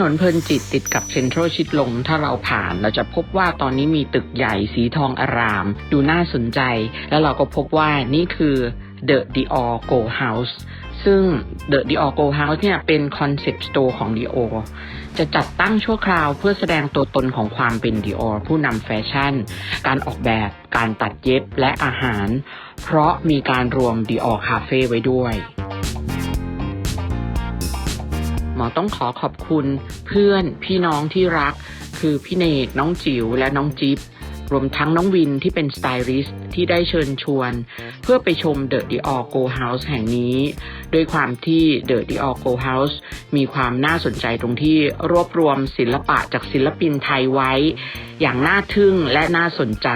นนเพลินจิตติดกับเซ็นทรัลชิดลมถ้าเราผ่านเราจะพบว่าตอนนี้มีตึกใหญ่สีทองอาราม ดูน่าสนใจ แล้วเราก็พบว่านี่คือ The Dior Go House ซึ่ง The Dior Go House เนี่ยเป็นคอนเซ็ปต์สโตร์ของ Dior จะจัดตั้งชั่วคราวเพื่อแสดงตัวตนของความเป็น Dior ผู้นำแฟชั่น การออกแบบ การตัดเย็บและอาหาร เพราะมีการรวม Dior Cafe ไว้ด้วย มอต้องขอขอบคุณเพื่อนพี่น้องที่รัก คือพี่เนกน้องจิ๋วและน้องจิ๊บรวมทั้งน้องวินที่เป็นสไตลิสต์ที่ได้เชิญชวน เพื่อไปชม The Dior Go House แห่งนี้ ด้วยความที่ The Dior Go House มีความน่าสนใจตรงที่รวบรวมศิลปะจากศิลปินไทยไว้ อย่างน่าทึ่งและน่าสนใจ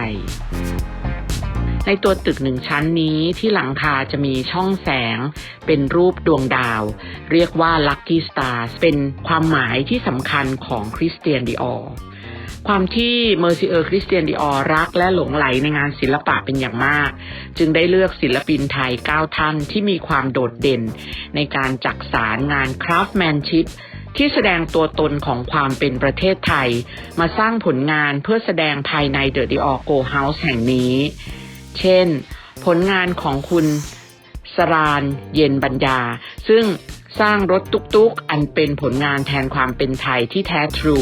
ในตัวตึกหนึ่งชั้นนี้ที่หลังคาจะมีช่องแสง เป็นรูปดวงดาว เรียกว่า Lucky Stars เป็นความหมายที่สำคัญของคริสเตียนดิออความที่เมอร์ซิเออร์คริสเตียนดิออรักและหลงไหลในงานศิลปะเป็นอย่างมาก จึงได้เลือกศิลปินไทย 9 ท่านที่มีความโดดเด่น ในการจักสารงานคราฟแมนชิพที่แสดงตัวตนของความเป็นประเทศไทย มาสร้างผลงานเพื่อแสดงภายในเดอะดิออโกเฮาส์แห่งนี้ เช่น ผลงานของคุณสรานเย็นบัญญาซึ่งสร้างรถตุกๆ อันเป็นผลงานแทนความเป็นไทยที่แท้ทรู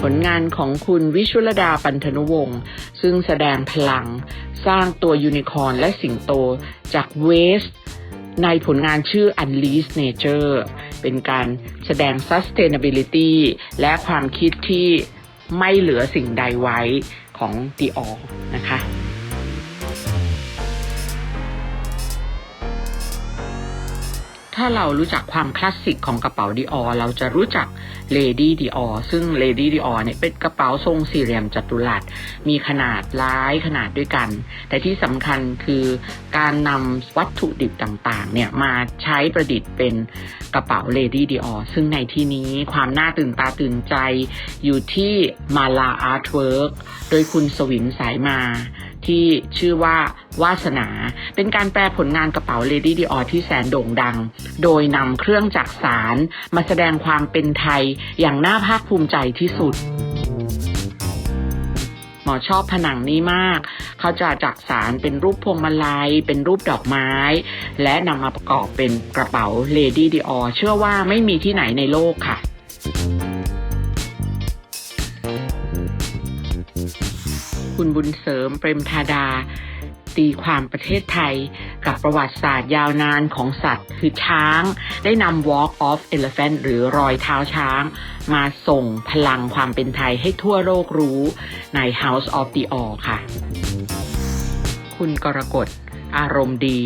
ผลงานของคุณวิชุลดาปันธนุวงศ์ซึ่งแสดงพลัง สร้างตัวยูนิคอร์นและสิงโตจากเวสในผลงานชื่อ Unleash Nature เป็นการแสดง sustainability และความคิดที่ไม่เหลือสิ่งใดไว้ของ Dior นะคะ ถ้าเรารู้จักความคลาสสิกของกระเป๋า Dior เราจะรู้จัก Lady Dior ซึ่ง Lady Dior เนี่ยเป็นกระเป๋าทรงสี่เหลี่ยมจัตุรัส มีขนาดหลายขนาดด้วยกัน แต่ที่สำคัญคือการนำวัตถุดิบต่างๆเนี่ยมาใช้ประดิษฐ์เป็นกระเป๋า Lady Dior ซึ่งในที่นี้ความน่าตื่นตาตื่นใจอยู่ที่มาลาอาร์ตเวิร์กโดยคุณสวินสายมา ที่ชื่อว่าวาสนา เป็นการแปลผลงานกระเป๋า Lady Dior ที่แสนโด่งดัง โดยนำเครื่องจักสารมาแสดงความเป็นไทยอย่างน่าภาคภูมิใจที่สุดหมอชอบผนังนี้มาก เขาจะจักสารเป็นรูปพวงมาลัย เป็นรูปดอกไม้ และนำมาประกอบเป็นกระเป๋า Lady Dior เชื่อว่าไม่มีที่ไหนในโลกค่ะ คุณบุญเสริมเปรมธาดา ตีความประเทศไทยกับประวัติศาสตร์ยาวนานของสัตว์ คือช้าง ได้นำ Walk of Elephant หรือรอยเท้าช้าง มาส่งพลังความเป็นไทยให้ทั่วโลกรู้ใน House of the All ค่ะ คุณกรกฎ อารมณ์ดี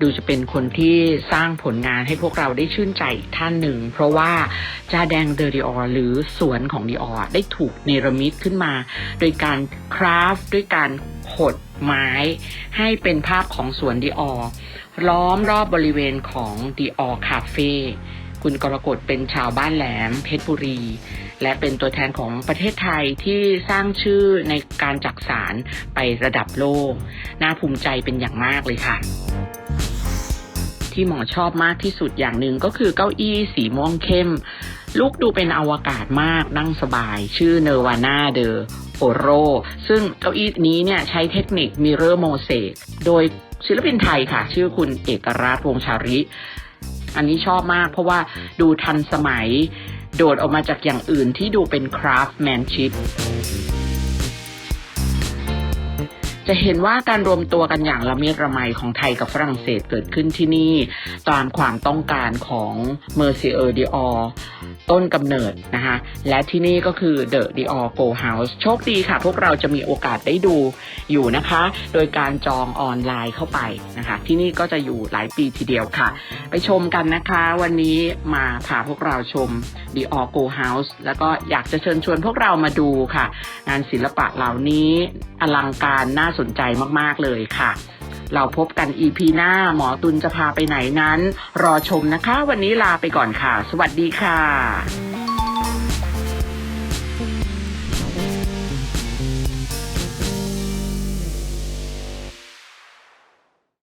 ดูจะเป็นคนที่สร้างผลงานให้พวกเราได้ชื่นใจอีกท่านหนึ่ง เพราะว่าจาแดงเดอดิออหรือสวนของดิออได้ถูกเนรมิตขึ้นมา โดยการคราฟด้วยการขดไม้ให้เป็นภาพของสวนดิออล้อมรอบบริเวณของดิออคาเฟ่คุณกรกฎเป็นชาวบ้านแหลมเพชรบุรี และเป็นตัวแทนของประเทศไทยที่สร้างชื่อในการจักสารไประดับโลก น่าภูมิใจเป็นอย่างมากเลยค่ะ ที่หมอชอบมากที่สุดอย่างหนึ่งก็คือเก้าอี้สีม่วงเข้ม ลูกดูเป็นอวกาศมากนั่งสบาย ชื่อเนวาน่าเดอโอโร ซึ่งเก้าอี้นี้เนี่ยใช้เทคนิคมิเรอร์โมเสกโดยศิลปินไทยค่ะ ชื่อคุณเอกราชวงชาริ อันนี้ชอบมากเพราะว่าดูทันสมัย โดดออกมาจากอย่างอื่นที่ดูเป็นคราฟแมนชิพ จะเห็นว่าการรวมตัวกันอย่างละเมียดระไมของไทยกับฝรั่งเศสเกิดขึ้นที่นี่ ตามความต้องการของ Mercier Dior ต้นกำเนิดนะคะและที่นี่ก็คือ The Dior Go House โชคดีค่ะ พวกเราจะมีโอกาสได้ดูอยู่นะคะ โดยการจองออนไลน์เข้าไปนะคะ ที่นี่ก็จะอยู่หลายปีทีเดียวค่ะ ไปชมกันนะคะ วันนี้มาพาพวกเราชม Dior Go House แล้วก็อยากจะเชิญชวนพวกเรามาดูค่ะ งานศิลปะเหล่านี้อลังการน่าสนใจมากๆเลยค่ะ เราพบกัน EP หน้าหมอตุลจะพาไปไหนนั้น รอชมนะคะ วันนี้ลาไปก่อนค่ะ สวัสดีค่ะ